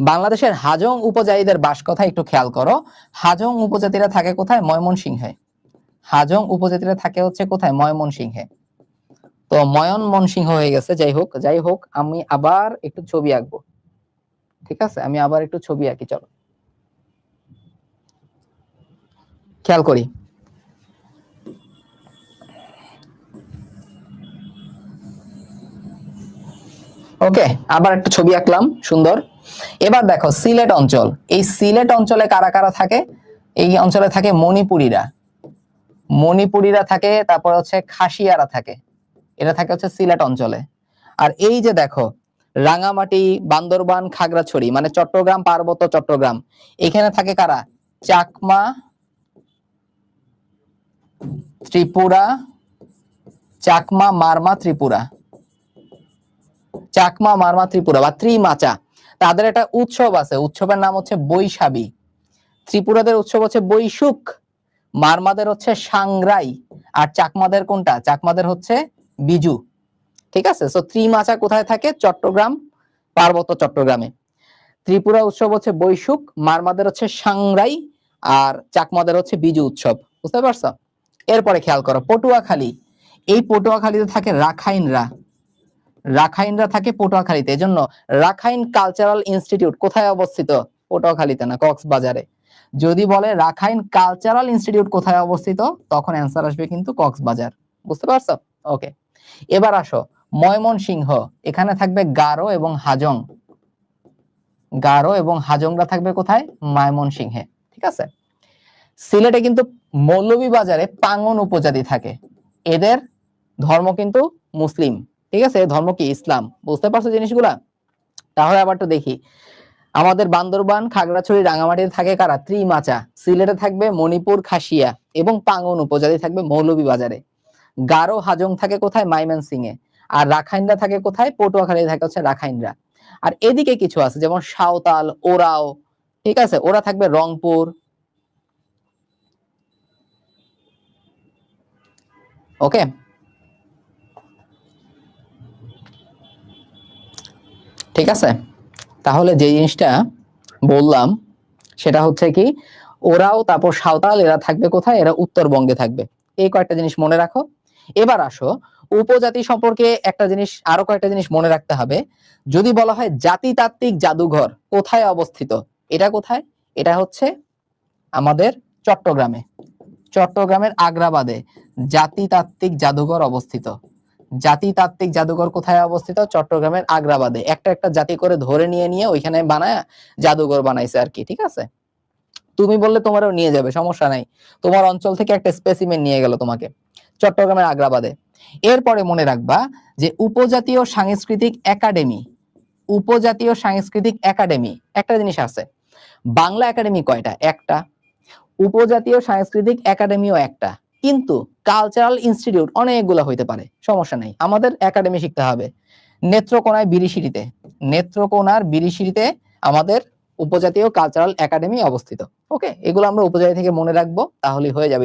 বাংলাদেশের হাজং উপজাতিদের বাস কথা একটু খেয়াল করো। হাজং উপজাতিরা থাকে কোথায়? ময়মনসিংহে। হাজং উপজাতিরা থাকে হচ্ছে কোথায়? ময়মনসিংহে। তো ময়মনসিংহ হয়ে গেছে, যাই হোক যাই হোক, আমি আবার একটু ছবি আঁকবো। ঠিক আছে? আমি আবার একটু ছবি আঁকি, চলো। খেয়াল করি। ওকে, আবার একটা ছবি আঁকলাম, সুন্দর। এবার দেখো, সিলেট অঞ্চল। এই সিলেট অঞ্চলে কারা কারা থাকে? এই অঞ্চলে থাকে মণিপুরীরা। মণিপুরীরা থাকে, তারপর হচ্ছে খাসিয়ারা থাকে। এটা থাকে হচ্ছে সিলেট অঞ্চলে। আর এই যে দেখো, রাঙামাটি, বান্দরবান, খাগড়াছড়ি মানে চট্টগ্রাম, পার্বত্য চট্টগ্রাম, এখানে থাকে কারা? চাকমা, ত্রিপুরা, চাকমা, মারমা, ত্রিপুরা। চাকমা, মারমা, ত্রিপুরা বা ত্রিমাচা। তাদের একটা উৎসব আছে। উৎসবের নাম হচ্ছে বৈশাখী। ত্রিপুরাদের উৎসব হচ্ছে বৈশুক মারমাদের হচ্ছে সাংরাই আর চাকমাদের কোনটা? চাকমাদের হচ্ছে বিজু। ঠিক আছে? সো ত্রিমাচা কোথায় থাকে? চট্টগ্রাম, পার্বত্য চট্টগ্রামে। ত্রিপুরা উৎসব হচ্ছে বৈশুক মারমাদের হচ্ছে সাংরাই আর চাকমাদের হচ্ছে বিজু উৎসব। বুঝতে পারছ? এরপরে খেয়াল করো, পটুয়াখালী। এই পটুয়াখালীতে থাকে রাখাইনরা। রাখাইনরা থাকে পটুয়াখালীতে। এজন্য রাখাইন কালচারাল ইনস্টিটিউট কোথায় অবস্থিত? পটুয়াখালীতে না, কক্সবাজারে। যদি বলে রাখাইন কালচারাল ইনস্টিটিউট কোথায় অবস্থিত, তখন অ্যান্সার আসবে কিন্তু কক্সবাজার। বুঝতে পারছ? ওকে। এবার আসো, ময়মনসিংহ। এখানে থাকবে গারো এবং হাজং। গারো এবং হাজংরা থাকবে কোথায়? ময়মনসিংহে। ঠিক আছে? সিলেটে কিন্তু মৌলভীবাজারে পাঙ্গন উপজাতি থাকে। এদের ধর্ম কিন্তু মুসলিম। ঠিক আছে? ধর্ম কি? ইসলাম। বুঝতে পারছ জিনিসগুলা? তাহলে আবার দেখি। আমাদের বান্দরবান, খাগড়াছড়ি রাঙামাটিতে থাকে কারা? ত্রিমাচা। সিলেটে থাকবে মণিপুর, খাসিয়া এবং পাঙ্গন উপজাতি থাকবে মৌলভীবাজারে। গারো, হাজং থাকে কোথায়? মাইমেন সিং এ আর রাখাইনরা থাকে কোথায়? পটুয়াখালী থাকে হচ্ছে রাখাইনরা। আর এদিকে কিছু আছে, যেমন সাঁওতাল, ওরাও, ঠিক আছে? ওরা থাকবে রংপুর। ওকে? ঠিক আছে? তাহলে যে জিনিসটা বললাম, সেটা হচ্ছে কি, ওরাও তারপর সাঁওতাল, এরা থাকবে কোথায়? এরা উত্তরবঙ্গে থাকবে। এই কয়েকটা জিনিস মনে রাখো। এবার আসো, উপজাতি সম্পর্কে একটা জিনিস, আরও কয়েকটা জিনিস মনে রাখতে হবে। যদি বলা হয় জাতিতাত্ত্বিক জাদুঘর, কোথায় অবস্থিত? এটা কোথায়? এটা হচ্ছে আমাদের চট্টগ্রামে। চট্টগ্রামের আগ্রাবাদে জাতিতাত্ত্বিক জাদুঘর অবস্থিত। জাতিতাত্ত্বিক জাদুঘর কোথায় অবস্থিত? চট্টগ্রামের আগ্রাবাদে। একটা একটা জাতি করে ধরে নিয়ে নিয়ে ওইখানে বানায়, জাদুঘর বানাইছে আর কি, ঠিক আছে? তুমি বললে তোমারও নিয়ে যাবে, সমস্যা নাই। তোমার অঞ্চল থেকে একটা স্পেসিমেন নিয়ে গেল তোমাকে, চট্টগ্রামের আগ্রাবাদে। এরপরে মনে রাখবা যে উপজাতীয় সাংস্কৃতিক একাডেমি, উপজাতীয় সাংস্কৃতিক একাডেমি, একটা জিনিস আছে। বাংলা একাডেমি কয়টা? একটা। উপজাতীয় সাংস্কৃতিক একাডেমিও একটা। কিন্তু কালচারাল ইনস্টিটিউট অনেকগুলো হইতে পারে, সমস্যা নেই, আমাদের একাডেমি শিখতে হবে। নেত্রকোনায় বিরিশিরিতে নেত্রকোনার বিরিশিরিতে আমাদের উপজাতীয় কালচারাল একাডেমি অবস্থিত ওকে এগুলো আমরা উপজাতি থেকে মনে রাখব তাহলে হয়ে যাবে